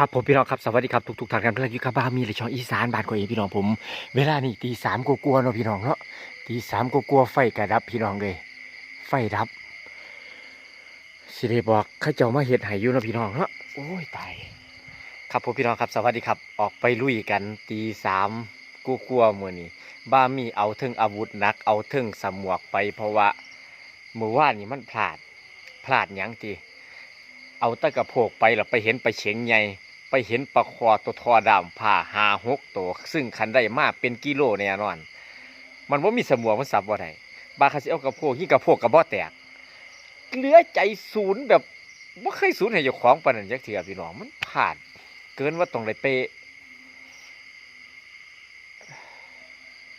ครับผมพี่น้องครับสวัสดีครับทุกๆท่านกันเพื่อนอยู่กับบ้านมีในช่องอีสานบ้านของเองพี่น้องผม เวลานี่ตีสามกลัวๆเนาะพี่น้องเนาะตีสามกลัวๆไฟกระดับพี่น้องเลยไฟดับสิได้บอกข้าเจ้ามาเห็ดให้อยู่เนาะพี่น้องเนาะโอ้ยตายครับผมพี่น้องครับสวัสดีครับ ออกไปลุยกันตีสามกลัวๆมื่อนี้บ้ามีเอาเทิงอาวุธนัก เอาเทิงสมวกไป เพราะว่ามือว่านนี้มันพลาดพลาดยังตีเอาตะกระโพกไปแล้วไปเห็นไปเฉียงใหญ่ไป เห็นปลาคอตัวทอดำผ่าหาหกตัว ซึ่งคันได้มากเป็นกิโลแน่นอน มันว่ามีสมองมันสับว่าไดบาคาสิเอากระโพกที่กระโพกกระบ่อแตก เหลือใจศูนย์แบบว่าเคยศูนย์ให้เจ้าของปนนันจักเถื่อพี่น้องมันผ่าน เกินว่าต้องได้ไป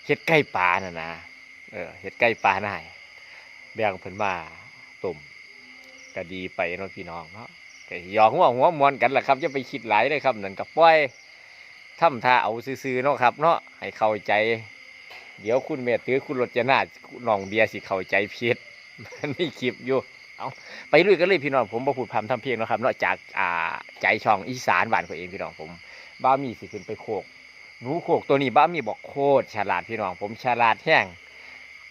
เฮ็ดใกล้ปลาน่ะนะเออเฮ็ดใกล้ปลาน่ายแบ่งเพิ่นมาต้มก็ดีไปเนาะพี่น้องเนาะ หยอกหัวหัวมวนกันแหละครับจะไปคิดหลายเลยครับนั่นก็ปล่อยทำท่าเอาซื่อๆเนาะครับ เนาะให้เข้าใจ เดี๋ยวคุณเมตื้อคุณรถจะนาน้องเบียสิเข้าใจผิดมันมีคลิปอยู่เอาไปลุยกันเลยพี่น้องผมบ่พูดพร่ำทำเพลงนะครับเนาะจากอ่าใจช่องอีสานบ้านของเองพี่น้องผมบ้ามีสิขึ้นไปโคกหนูโคกตัวนี้บ้ามีบอกโคตรฉลาดพี่น้องผมฉลาดแห้ง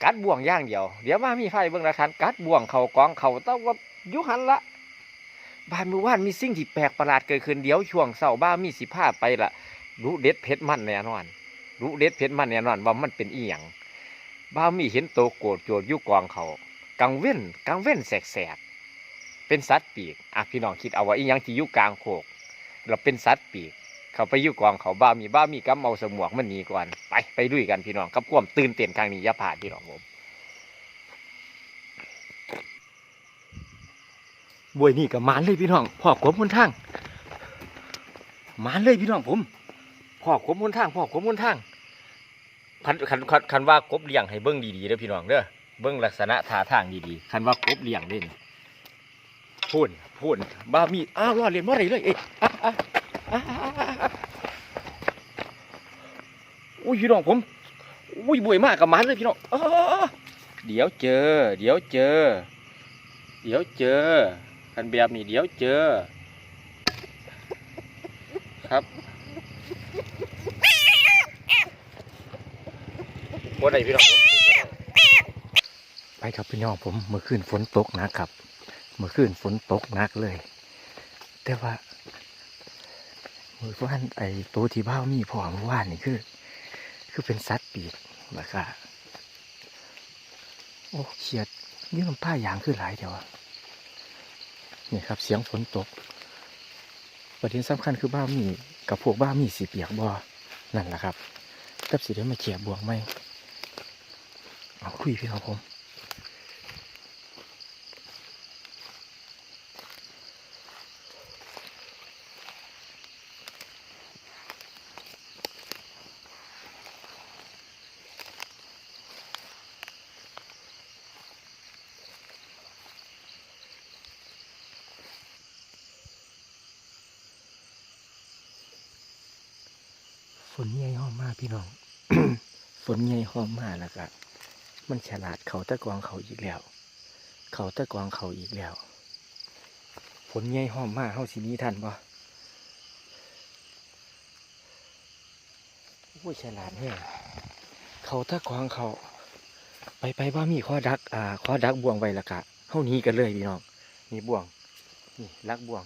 กัดบ่วงย่างเดียว เดี๋ยวมามีไฟเบิ่งละคันกัดบ่วงเขากองเขาต้องว่ายุหันละ บ้านเมื่อวานมีสิ่งที่แปลกประหลาดเกิดขึ้นเดี๋ยวช่วงเสาร์บ้ามีสิพาไปละรู้เด็ดเพชรมันแน่นอน รู้เด็ดเพชรมันแน่นอนว่ามันเป็นอีหยังบ้ามีเห็นโตโกรธโจดยุกองเขากังเว้นกังเว้นแสกๆเป็นสัตว์ปีกอะพี่น้องคิดเอาว่าอีหยังที่ยู่กลางโคกเราเป็นสัตว์ปีก เขาไปยู่กองเขาบ้ามีบ้ามีกำเมาสมวกมันหนีก่อนไปไปด้วยกันพี่น้องกับความตื่นเต้นครั้งนี้อย่าผ่านพี่น้องผม บวยนี่กับมานเลยพี่น้องพ่อกบมนทางมานเลยพี่น้องผมพ่อกบมนทางพ่อกบมนทางคันคันคันคันว่ากบเลี้ยงให้เบิ้งดีๆเด้อพี่น้องเด้อเบิ้งลักษณะท่าทางดีๆคันว่ากบเลี้ยงเด่นพูนพูนบ้ามีอ้าวรอเรียนว่าไรเลยเอ๊ะอุ้ยพี่น้องผมอุ้ยบวยมากกับมันเลยพี่น้องเดี๋ยวเจอ เดี๋ยวเจอ เดี๋ยวเจอ กันแบบนี้เดี๋ยวเจอ ครับบ่ได้พี่น้องไปครับพี่น้องผมเมื่อคืนฝนตกหนะครับ เมื่อคืนฝนตกหนักเลย แต่ว่ามือว่านไอ้ตัวที่บ้ามีพอเมื่อวานนี่คือ คือเป็นสัตว์ปีกนะคะโอ้เขียดนี่มันป้ายางคือหลายเดียวอะ นี่ครับเสียงฝนตก ประเด็นสำคัญคือบ้ามีกับพวกบ้ามีสีเปียกบอนั่นแหละครับกับสีเด้มาเขียบบวงไหมเอาคุยพี่ครับผม ฝนใหญ่ห้อมมากพี่น้อง ห้อมมาแล้วก็มันฉลาดเขาตะกวางเขาอีกแล้ว เขาตะกวางเขาอีกแล้วฝนใหญ่ห้อมมากเฮาสินี้ทันบ่โอ้ยฉลาดเนี่ยเขาตะกวางเขา ไปไปว่ามีข้อดัก อ่าข้อดักบ่วงไว้ละกะเฮาหนี้กันเลยพี่น้องนี่บ่วง นี่ลักบ่วง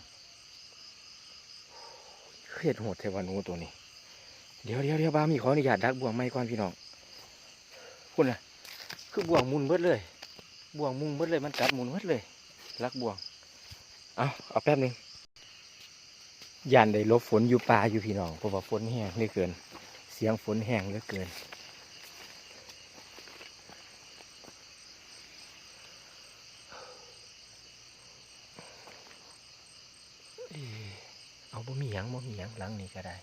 เครียดโหดเทวานูตัวนี้ เดี๋ยวเดี๋ยวเดี๋ยวบ้ามีขออนุญาตดักบ่วงไม้ก่อนพี่น้อง คุณน่ะ คือบ่วงหมุนเบิดเลยบ่วงมุนเบิดเลย มันกัดหมุนเบิดเลย รักบ่วง เอาเอาแป๊บหนึงยานได้หลบฝนอยู่ป่าอยู่พี่น้องเพราะว่าฝนแห้งเหลือเกิน เสียงฝนแห้งเหลือเกินเอ้เอาบ่มีหยังบ่มีหยังหลังนี้ก็ได้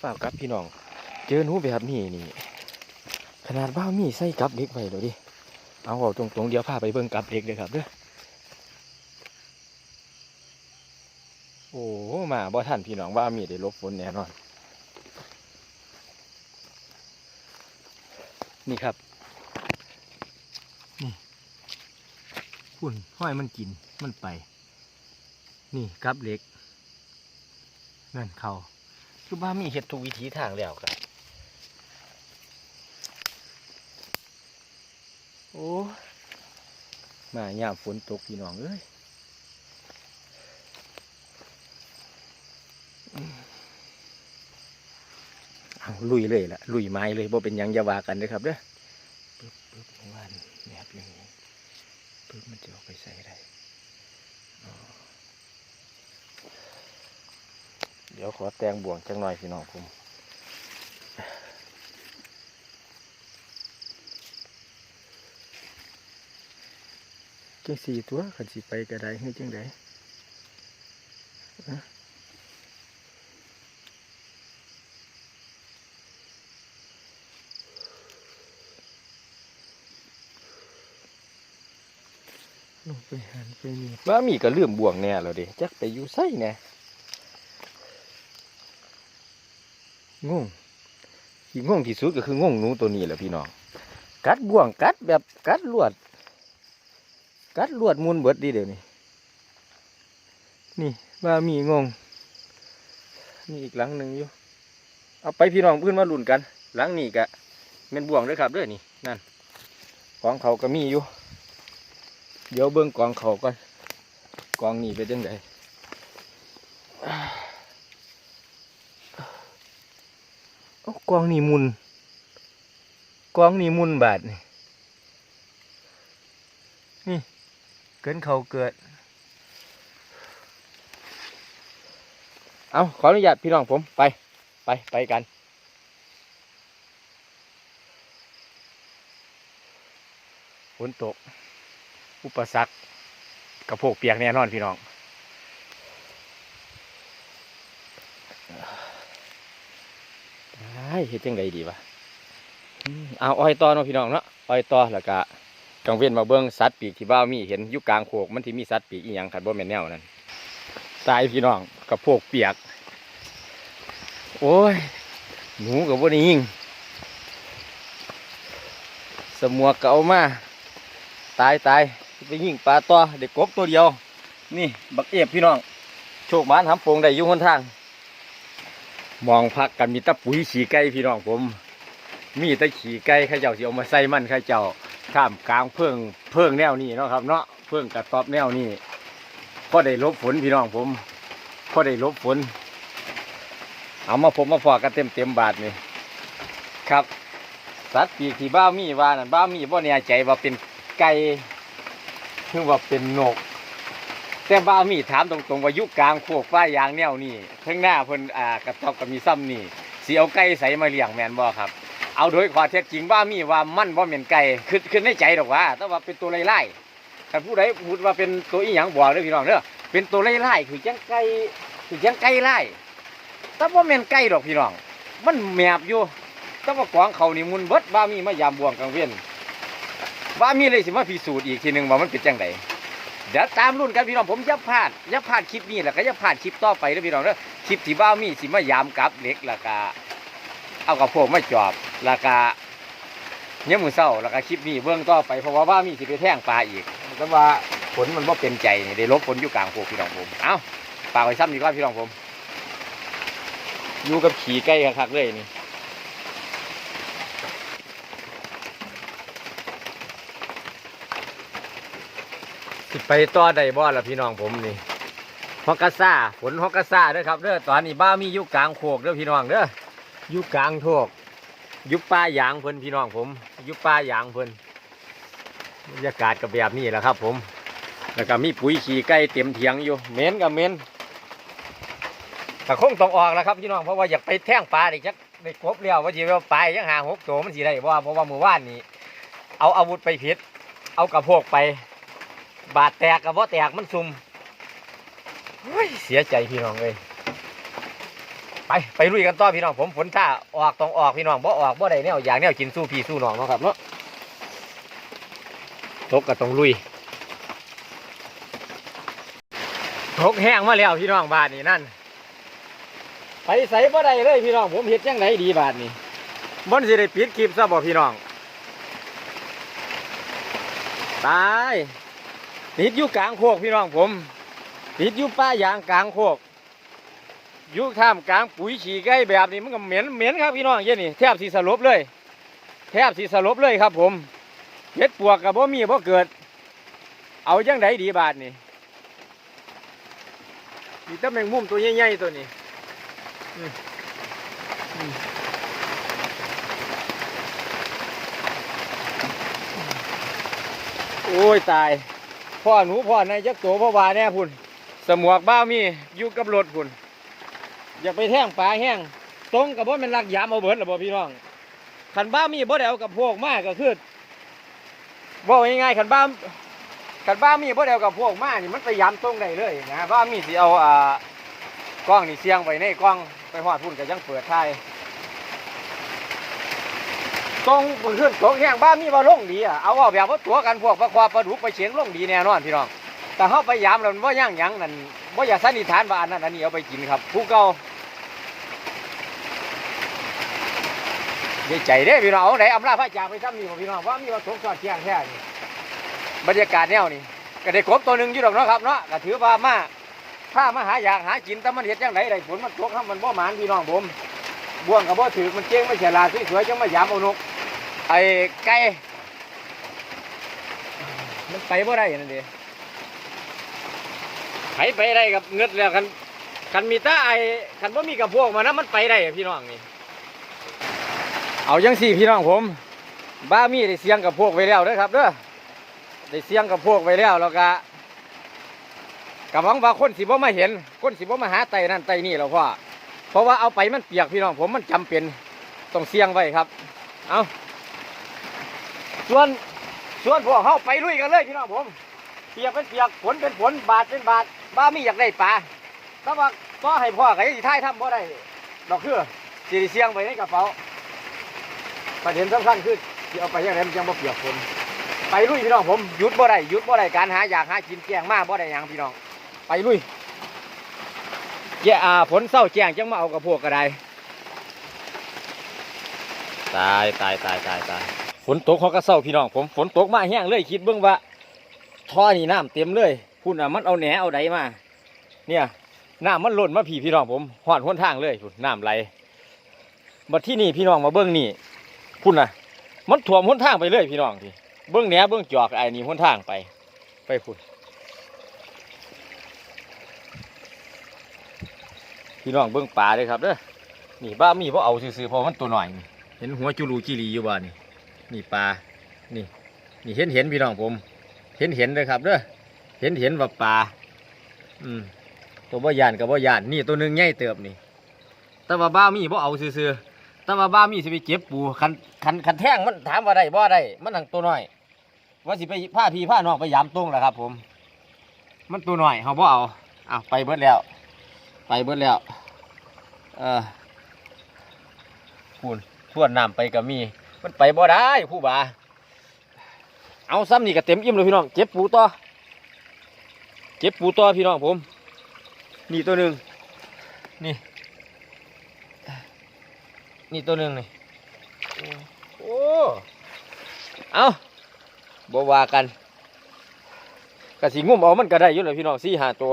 ฝากกับพี่น้อง เจอหนูแบบนี้นี่ขนาดบ้ามีใส่กับเด็กไว้เลยดิเอาเอาตรงๆเดี๋ยวพาไปเบิ่งกับเด็กเลยครับเด้อโอ้มาบ่ทันพี่น้องว่ามีได้ลบฝนแน่นอนนี่ครับนี่คุณห้อยมันกินมันไป นี่กับเล็กนั่นเขาคือบ้ามีเห็ดทุกวิธีทางแล้วครับ โอ้มายามฝนตกพี่น้องเอ้ยอืมเอาลุยเลยล่ะ ลุยไม้เลยบ่เป็นหยังอยาวากันเด้อครับเด้อปึ๊บปึ๊บของวันแนบอย่างนี้ปึ๊บมันจะออกไปใส่ได้อ๋อเดี๋ยวขอแตงบ่วงจังหน่อยพี่น้องผม จังสี่ตัวขันสิไปกระไดให้จังไดอะลงไปหันไปนี่ว่ามีก็เลื่อมบ่วงแน่แล้วเดิจักไปอยู่ไส้แน่งงที่งงที่สุดก็คืองงหนูตัวนี้แหละพี่น้องกัดบ่วงกัดแบบกัดลวด กัดลวดมุนเบิดดีเดี๋ยวนี้ นี่ว่ามีงง นี่อีกหลังหนึ่งอยู่ เอาไปพี่น้องเพื่อนมาลุ่นกัน หลังนี้กะเป็นบ่วงด้วยครับด้วยนี่ นั่นกองเขาก็มีอยู่ เดี๋ยวเบิ้งกองเขาก่อน กองนี่เป็นยังไงเอากองนี่มุน กองนี่มุนบาทนี่นี่ กินเขาเกิด เอาขออนุญาตพี่น้องผมไปไปไปกันฝนตก อุปสรรคกระโพกเปียกแน่นอนพี่น้องได้เฮ็ดจังไดดีวะ เอาอ้อยต่อเนาะพี่น้องเนาะอ้อยต่อแล้วก็ กังเว้นมาเบิ่งสัตว์ปีกที่บ้ามีเห็นยู่กลางโขกมันที่มีสัตว์ปีกอีหยังขัดบ่แม่นแนวนั้นตายพี่น้องกระโพกเปียก โอ้ยหนูกับว่านี้ยิงสมัวกก็เอามาตายตายไปยิงปลาตัวเด็กกบตัวเดียว นี่บักเอฟพี่น้อง โชคมานทำโปงได้ยุ่งคนทาง มองพักกันมีตะปุ๋ยขี่ไก่พี่น้องผม มีตะขี่ไก่ข้าเจ้าสิเอามาใส่มันข้าเจ้า ข้ามกลางเพิ่งเพิ่งแนวนี้เนาะครับ เนาะเพิ่งกระตอบแนวนี้พอได้ลบฝนพี่น้องผมพอได้ลบฝนเอามาผมมาฝากกันเต็มเต็มบาทนี่ครับ สัตว์ปีกที่บ้ามีว่านั่นบ้ามีบ่แน่ใจว่าเป็นไก่คือว่าเป็นนก แต่บ้ามีถามตรงๆว่ายุคกลางโคกป้ายางแนวนี่ทั้งหน้าเพิ่นอ่ากระทบกับมีซ้ำนี่สิเอาไก่ใส่มาเลี้ยงแมนบ่ครับ เอาโดยข้อเท็จจริงบ้ามีว่ามันบ่าเป็นไก่คือคือในใจดอกว่าแต่ว่าเป็นตัวไล่ๆถ้าผู้ใดพูดว่าเป็นตัวอีหยังบอกเด้อพี่น้องเด้อเป็นตัวไล่ๆคือจังไก่คือจังไก่ไล่แต่ว่าแม่นไก่ดอกพี่น้อง มันแมบอยู่แต่ว่ากวางเขานี่มุนเบิดว่ามีมายามบวงกลางเวียนว่ามีเลยสิมาพิสูจน์อีกทีหนึ่งว่ามันเป็นจังไดเดี๋ยวตามรุ่นกันพี่น้องผมย่าพลาดย่าพลาดคลิปนี้แล้วก็ย่าพลาดคลิปต่อไปเด้อพี่น้องเด้อคลิปที่บ้ามีสิมายามกับเล็กล้วก็ เอากับพวกมาจอบแล้วก็เนี่ยามมือเศร้าแล้วก็คลิปนี้เบื้องต่อไปเพราะว่าบ้ามีสิไปแท่งปลาอีกแต่ว่าผลมันว่าเป็นใจนี่ได้ลบผลอยู่กลางโพกพี่น้องผมเอ้าฝากไว้ซ้ำดีกว่าพี่น้องผมอยู่กับขี่ใกล้คักๆเลยนี่สิไปต่อได้บ่ล่ะพี่น้องผมนี่ฮอกกาซ่าฝนฮอกกาซ่าเด้อครับเด้อตอนนี้บ้ามีอยู่กลางโคกเด้อพี่น้องเด้อ อยู่กลางโคกยู่ป่ายางเพิ่นพี่น้องผมยู่ป่ายางเพิ่นบรรยากาศก็แบบนี้แหละครับผม แล้วก็มีปุ๋ยขี่ไก่เต็มเถียงอยู่เหม็นกับเหม็นแต่คงต้องออกแล้วครับพี่น้องเพราะว่าอยากไปแท่งปลาอีกจักได้กบแล้วว่าจีว่าปยังหาหกตัวมันสิได้บ่เพราะว่ามือว่านนี้ เอาอาวุธไปผิดเอากระโพกไป บาดแตกกับว่าแตกมันซุ่มเฮ้ยเสียใจพี่น้องเลย ไปไปลุยกันต่อพี่น้องผมฝนท่าออกต้องออกพี่น้องบ่ออกบ่ได้แนวอย่างแนวกินสู้พี่สู้น้องเนาะครับเนาะตกก็ต้องลุยตกแห้งมาแล้วพี่น้องบาดนี้นั่นไปใส่บ่ได้เลยพี่น้องผมเฮ็ดจังไดดีบาดนี้บ่นสิได้ปิดคลิปซะบ่พี่น้องตายติดอยู่กลางโคกพี่น้องผมติดอยู่ป้ายางกลางโคก ยู่ท่ามกลางปุ๋ยฉี่ไก่แบบนี้มันก็เหม็นเหม็นครับพี่น้องเย็นนี่แทบสีสลบเลย แทบสีสลบเลยครับผมเห็ดปวกกับบ่มีบ่เกิด เอาจังไดดีบาทนี่มีแตะแมงมุมตัวใหญ่ๆตัวนี้โอ้ยตาย พ่อหนูพ่อในจักโตพ่อวาแน่พุ่น สมวกบ้ามีอยู่กับรถพุ่น อยากไปแท่งปลาแห้งตรงกับว่ามันลักยามเอาเบิดหรือบ่พี่น้องขันบ้ามีบ่ได้เอากับพวกมากก็คือบอกง่ายๆขันบ้าขันบ้ามีบ่ได้เอากับพวกมากนี่มันไปยามตรงได้เลยนะบ้ามีสิเอาอ่ากล้องนี่เสียงไว้ในกล้องไปหอดพุ่นก็ยังเปิดท้ายตรงบนขึ้นตกแห้งบ้ามีว่ลงดีอะเอาเอาแบบว่าตัวกันพวกปลาควาปลาดุกไปเฉียงลงดีแน่นอนพี่น้อง แต่เขาไปยามแล้วมันว่าย่างหยังนั่นว่าอย่าสันนิษฐานว่าอันนั้นอันนี้เอาไปกินครับผู้เก่าดีใจเด้พี่น้องเอาไหนอำลาพระจากไปซ้ำนี่บ่พี่น้องว่ามีว่าตกสอดเที่ยงแท้นี่บรรยากาศแนวนี่ก็ได้กบตัวหนึ่งอยู่ดอกเนาะครับเนาะก็ถือว่ามาถ้ามาหาอยากหากินแต่มันเห็ดจังไดได้ผลมันตกครับมันบ่หมานพี่น้องผมบ่วงกับบ่ถือมันเจ๊งไม่เฉลาดสวยๆจังมายามเอานกไอ้ไก่มันไปบ่ได้นั่นเด้ ไผไปได้กับเงิดแล้วคันคันมีตาไอคันว่ามีกับพวกมานะมันไปได้อะพี่น้องนี่เอายังสี่พี่น้องผม บ้ามีได้เสียงกับพวกไว้แล้วเด้อครับเด้อได้เสียงกับพวกไว้แล้วแล้วก็กับหวังว่าคนสิบ่มาเห็น คนสิบ่มาหาไตนั่นไตนี่แล้วพ่อเพราะว่าเอาไปมันเปียกพี่น้องผมมันจำเป็นต้องเสียงไว้ครับ เอาส่วนส่วนพวกเข้าไปลุยกันเลยพี่น้องผมเปียกเป็นเปียกฝนเป็นฝนบาดเป็นบาด บ้ามีอยากได้ปลาแต่ว่าก็ให้พ่อกับยี่ท้ายทำบ่ได้ ดอกคือสีเสียงไปในกระเป๋า ประเด็นสำคัญคือที่เอาไปยังไงมันยังบ่เปียกฝนไปลุยพี่น้องผมหยุดบ่ได้หยุดบ่ได้การหาอยากหากินแกงมาบ่ได้หยังพี่น้อง ไปลุยแก่อาฝนเศร้าแจ้งจังมาเอากับพวกก็ได้ตายตายตายตายตายฝนตกเขาก็เศร้าพี่น้องผมฝนตกมาแห้งเลยคิดเบิ่งว่าท่อนี่น้ำเต็มเลย พุ่นอะมันเอาแหนเอาใดมา เนี่ยน้ำมันหล่นมาผีพี่น้องผมหอดห้นทางเลยน้ำไหลมาที่นี่พี่น้องมาเบิ้องนี่พุ่นอะ มันถ่วมห้นทางไปเลยพี่น้องพี่เบิ้องแหนเบิ้องจอกไอ้นี่ห้นทางไป ไปพุ่นพี่น้องเบิ้องป่าเลยครับเด้อนี่บ้ามีเพราะเอาซื้อๆเพราะมันตัวหน่อยเห็นหัวจุลูจิลีอยู่บ้านี่นี่ปลานี่นี่เห็นเห็นพี่น้องผม เห็นเห็นเลยครับเด้อ เห็นเห็นว่าปลาอืมตัวบ่ยานกับบ่ยานนี่ตัวหนึงใหญ่เติบนี่ แต่ว่าบ้ามีบ่เอาซื่อๆแต่ว่าบ้ามีสิไปเก็บปูคันคันคันแท่งมันถามว่าได้บ่ได้มันหังตัวน้อย ว่าสิไปผ้าพีผ้าน้องไปยามตรงแหละครับ ผม มันตัวน้อยเขาบ่เอาอ้าวไปเบิดแล้ว ไปเบิดแล้ว เออพูนทวนน้ำไปก็มี มันไปบ่ได้ผู้บ่าเอาซ้ำนี่ก็เต็มอิ่มเลยพี่น้องเก็บปูต่อ เก็บปูต่อพี่น้องผม นี่ตัวหนึ่งนี่ นี่ตัวหนึ่งนี่โอ้เอาบว่ากันกะสีงุ่มเอามันก็ได้อยู่เลยพี่น้องสี่ห้าตัว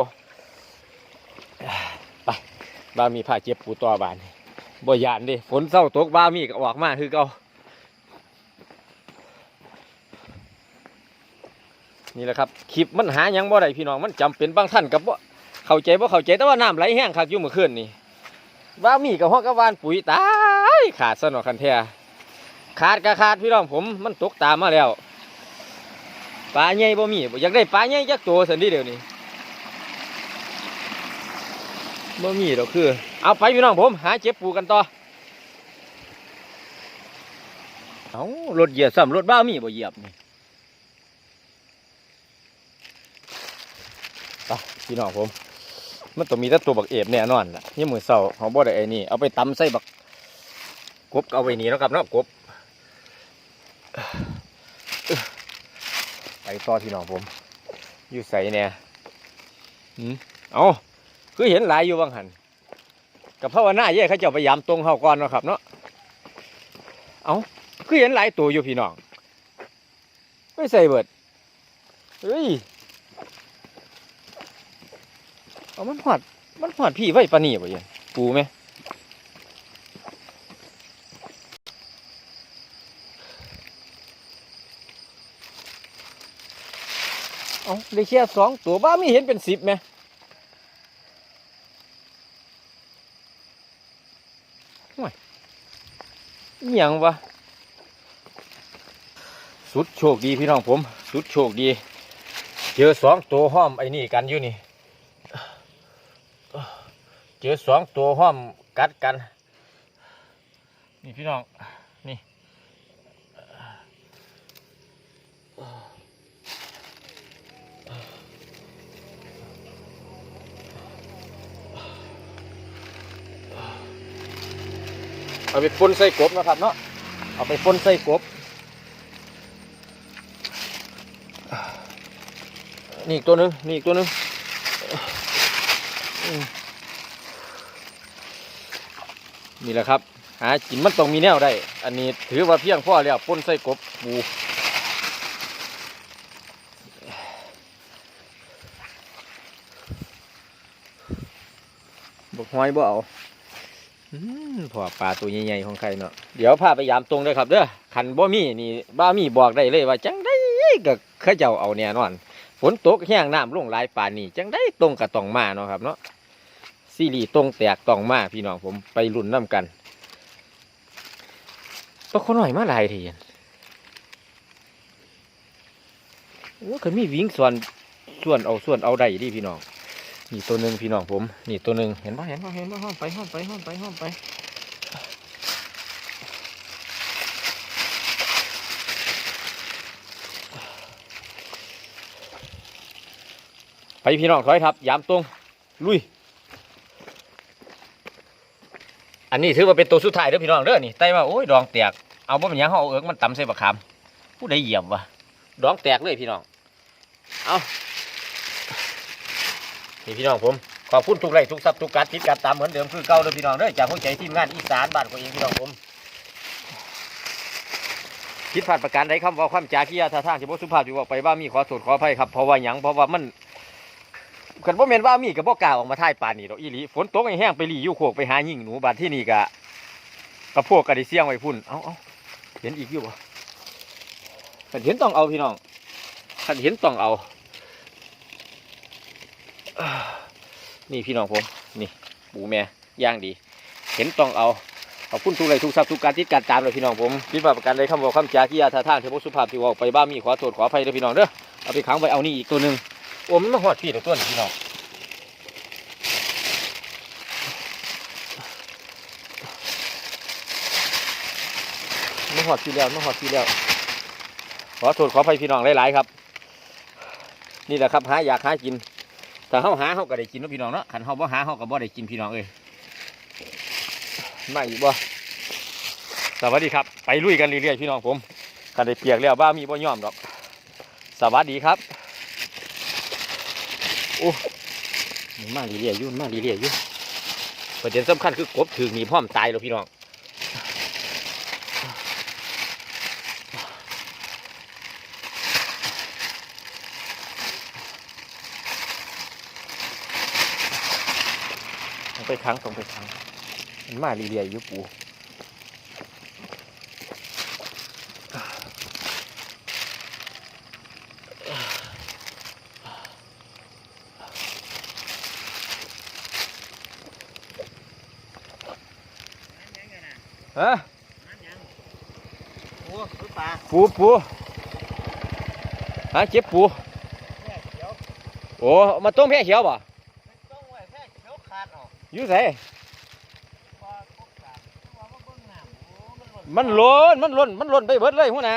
ไปบามีผ้าเจ็บปูต่อบานนี่บ่ยานเดิฝนเศร้าตกบามีก็ออกมาคือเก่า นี่แหละครับคลิปมันหายังบ่ได้พี่น้องมันจำเป็นบางท่านกับว่าเข้าใจบ่เข้าใจแต่ว่าน้ำไหลแห้งคักอยู่เมื่อคืนนี่ว่ามีกับฮอกกับวานปุ๋ยตายขาดซะหนอคันแท้ขาดก็ขาดพี่น้องผมมันตกตามมาแล้วปลาใหญ่บ่มีอยากได้ปลาใหญ่จักตัวสันดีเดี๋ยวนี้บ่มีดอกคือ เอาไปพี่น้องผม หาเจ็บปูกันต่อเอารถเหยียบซ้ำรถบ้ามีบ่เหยียบนี่ ไปพี่น้องผม มันต้องมีแต่ตัวบักเอฟแน่นอนล่ะนี่มือเสาเขาบ่ได้ไอ้นี่เอาไปตำใส่บักกบเอาไว้นี่เนาะครับเนาะกบไปต่อพี่น้องผม อยู่ใส่เนี่ยหืมเอาคือเห็นหลายอยู่บางหันกับภาวนาเย่เขาเจ้าไปยามตรงเขาก่อนนะครับเนาะเอาคือเห็นหลายตัวอยู่พี่น้องไม่ใส่เบิดเฮ้ย เอามันหอด มันหอดพี่ไว้ปานนี่บ่ยังปูไหมเอาได้แค่สองตัวบ้ามีเห็นเป็นสิบไหมห่วยยังวะสุดโชคดีพี่น้องผม สุดโชคดี เจอสองตัวห้อมไอ้นี่กันอยู่นี่ เจอสองตัวห้อมกัดกัน นี่พี่น้อง นี่เอาไปปนใส่กบนะครับเนาะ เอาไปปนใส่กบ นี่อีกตัวหนึ่งนี่อีกตัวหนึ่งอืม นี่แหละครับ หากินมันต้องมีแนวได้ อันนี้ถือว่าเพียงพอแล้วปนใส่กบปูบกหอยบ่เอาพอปลาตัวใหญ่ๆของใครเนาะ เดี๋ยวพาไปยามตรงเลยครับเด้อขันบ่มีนี่บ้ามีบอกได้เลยว่าจังได้ก็เขาเจ้าเอาแน่นอน ฝนตกแห้งน้ำลงหลายป่านนี่จังได้ตรงกับตองมาเนาะครับเนาะ ซีรีส์ตรงแตกตองมากพี่น้องผมไปรุ่นน้ำกันปลาขอหน่อยมาหลายทียนโอ้เคยมีวิ่งส่วนส่วนเอาส่วนเอาได้ดิพี่น้องนี่ตัวหนึ่งพี่น้องผม นี่ตัวหนึ่งเห็นปะเห็นปะเห็นปะห้องไปห้องไปห้องไปห้องไปไปพี่น้องถอยครับยามตรงลุย อันนี้ถือว่าเป็นตัวสุดท้ายเด้อพี่น้องเด้อนี่ไต้ว่าโอ้ยดองแตกเอาบ่เป็นหยังเขาเอาเอิกมันตำใส่บะขามผู้ใดเหยียบวะดองแตกเลยพี่น้องเอานี่พี่น้องผมขอบคุณทุกไลค์ทุกซับทุกการติดการตามเหมือนเดิมคือเก่าเด้อพี่น้องเด้อจากหัวใจทีมงานอีสานบ้านของเองพี่น้องผมคิดผ่านประการใดคำว่าความจาขี้ยาท่าทางที่บ่สุภาพที่ว่าไปว่ามีขอโทษขออภัยครับเพราะว่าหยังเพราะว่ามัน กันบ่แม่นว่ามีกับบ่กล้าออกมาถ่ายป่านนี้ดอกอีหลีฝนตกแห้งไปหลีอยู่โคกไปหายิงหนูบาดที่นี่กะกับพวกกะด้เสียงไว้พุ่นเอาเอาเห็นอีกอยู่บ่คันเห็นต้องเอาพี่น้องคันเห็นต้องเอา นี่พี่น้องผมนี่ปูแม่ย่างดี เห็นต้องเอาขอบคุณทุกเลยทุกทรัพย์ทุกการติดการตามเลยพี่น้องผมคิดว่าประกันเลยคำบอกคำจากิยาท่าทางที่บ่สุภาพที่ว่าอกไปบ้ามีขอโทษขออภัยเด้อพี่น้องเด้อเอาไปขังไว้เอานี่อีกตัวหนึ่ง โอ้มันมาหอดพี่เดี๋ยวตัวนี้พี่น้องมาหอดพี่แล้วมาหอดพี่แล้ว ขอโทษขออภัยพี่น้องหลายๆครับ นี่แหละครับหาอยากหากินถ้าเฮาหาเฮาก็ได้กินนะพี่น้องเนาะขันเฮาบ่หาเฮาก็บ่ได้กินพี่น้องเอ้ยมาอีกบ่สวัสดีครับ ไปลุยกันเรื่อยๆพี่น้องผมขันได้เปียกแล้วบ้ามีบ่ย่อมดอก สวัสดีครับ โอ้มันมาลีเลียอยุ่นมาลีเลียอยุ่นประเด็นสำคัญคือกบถือหนีพร้อมตายแล้วพี่น้องต้องไปค้างต้องไปค้างมันมาลีเลียอยู่ปู ฮะโอ้คือปลาปูปูฮะเจ็บปูแค่เขียวโอ้มาต้มแพะเขียวบ่ต้องไว้แค่เขียวขาดออกอยู่ไสปลาพวกปลาตัวมันเบิ่งน้ำโอ้มันหล่นมันหล้นมันหล้นมันหล้นไปเบิดเลยหัวหน้า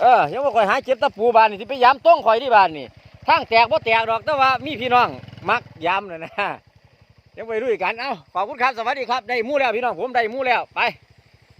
เออยังบ่ค่อยหาเจ็บตะปูบานนี่สิไปยามต้องข่อยที่บ้านนี่ทางแตกบ่แตกดอกแต่ว่ามีพี่น้องมักยามนั่นนะ ยังไปด้วยกัน เอ้าขอบคุณครับ สวัสดีครับ ได้มู่แล้วพี่น้องผมได้มู่แล้ว ไป